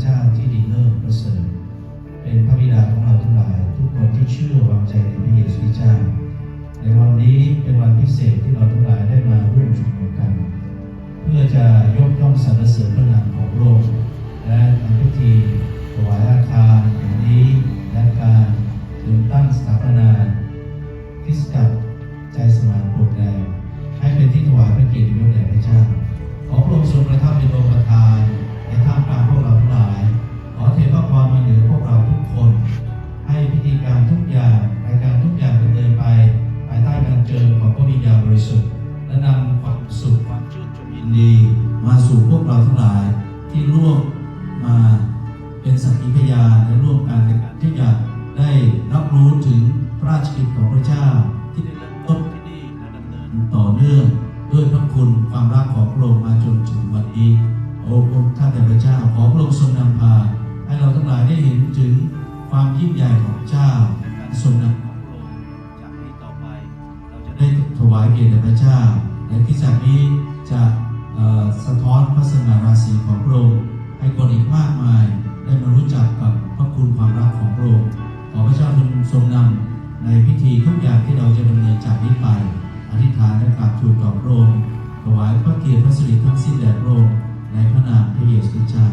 เจ้าที่ดีเลิศประเสริฐเป็นพระบิดาของเราทั้งหลาย ทุกคนที่เชื่อวางใจในพระเยซูเจ้า ในวันนี้เป็นวันพิเศษที่เราทั้งหลายได้มาร่วมชุมนุมกัน เพื่อจะยกย่องสรรเสริญพระนามของโลกและทำพิธีถวายอาคารแห่งนี้และการถึงตั้งสถาปนาคริสตจักร วิญญาณบริสุทธิ์และนำความสุขความชื่นชมยินดีมาสู่พวกเราทั้งหลายที่ร่วมมาเป็นสักขีพยานและร่วมกันในการที่จะได้รับรู้ถึงพระราชกิจของพระเจ้า ที่ได้เริ่มต้นที่นี่และดำเนินต่อเนื่องด้วยพระคุณความรักของพระองค์มาจนถึงวันนี้โอ้พระข้าแต่พระเจ้าขอพระองค์ทรงนำพา ให้เราทั้งหลายได้เห็นถึงความยิ่งใหญ่ของพระเจ้าทรงนำ เกียรติแด่พระเจ้าและที่จากนี้จะสะท้อนพระสง่าราศีของพระองค์ให้คนอีกมากมายได้มารู้จักกับพระคุณความรักของพระองค์ขอพระเจ้าทรงนำในพิธีทุกอย่างที่เราจะดำเนินจากนี้ไป อธิษฐานและกราบทูลต่อพระองค์ถวายพระเกียรติพระสิริทั้งสิ้นแด่พระองค์ในพระนามพระเยซูคริสต์เจ้า